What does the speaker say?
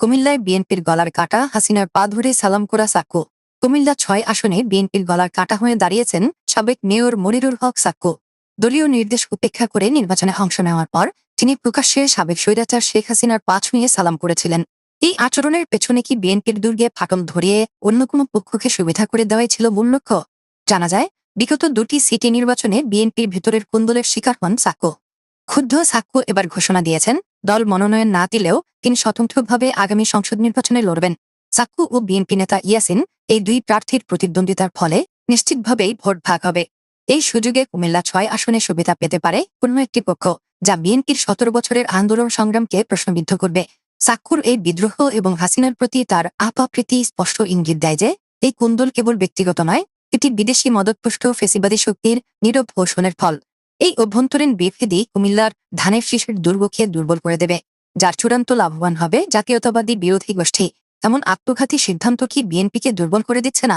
কুমিল্লায় বিএনপির গলার কাটা, হাসিনার পা ধরে সালাম করা সাক্কু কুমিল্লা ছয় আসনে বিএনপির গলার কাটা হয়ে দাঁড়িয়েছেন সাবেক মেয়র মনিরুল হক সাক্কু দলীয় নির্দেশ উপেক্ষা করে নির্বাচনে অংশ নেওয়ার পর তিনি প্রকাশ্যে সাবেক স্বৈরাচার শেখ হাসিনার পা ছুঁয়ে সালাম করেছিলেন। এই আচরণের পেছনে কি বিএনপির দুর্গে ফাটল ধরিয়ে অন্য কোনো পক্ষকে সুবিধা করে দেওয়াই ছিল মূল লক্ষ্য? জানা যায়, বিগত দুটি সিটি নির্বাচনে বিএনপির ভেতরের কুন্দলের শিকার হন সাক্কু ক্ষুব্ধ সাক্কু এবার ঘোষণা দিয়েছেন দল মনোনয়ন না দিলেও তিনি স্বতন্ত্রভাবে আগামী সংসদ নির্বাচনে লড়বেন। সাক্কু ও বিএনপি নেতা ইয়াসিন এই দুই প্রার্থীর প্রতিদ্বন্দ্বিতার ফলে নিশ্চিতভাবেই ভোট ভাগ হবে। এই সুযোগে কুমিল্লা ছয় আসনে সুবিধা পেতে পারে কোনো একটি পক্ষ, যা বিএনপির সতেরো বছরের আন্দোলন সংগ্রামকে প্রশ্নবিদ্ধ করবে। সাক্ষুর এই বিদ্রোহ এবং হাসিনার প্রতি তার আপাপ্রীতি স্পষ্ট ইঙ্গিত দেয় যে, এই কুন্দল কেবল ব্যক্তিগত নয়, এটি বিদেশি মদতপুষ্ট ফেসিবাদী শক্তির নীরব ঘোষণের ফল। এই অভ্যন্তরীণ বিভেদই কুমিল্লার ধানের শীষের দুর্গকে দুর্বল করে দেবে, যার চূড়ান্ত লাভবান হবে জাতীয়তাবাদী বিরোধী গোষ্ঠী। এমন আত্মঘাতী সিদ্ধান্ত কি বিএনপিকে দুর্বল করে দিচ্ছে না?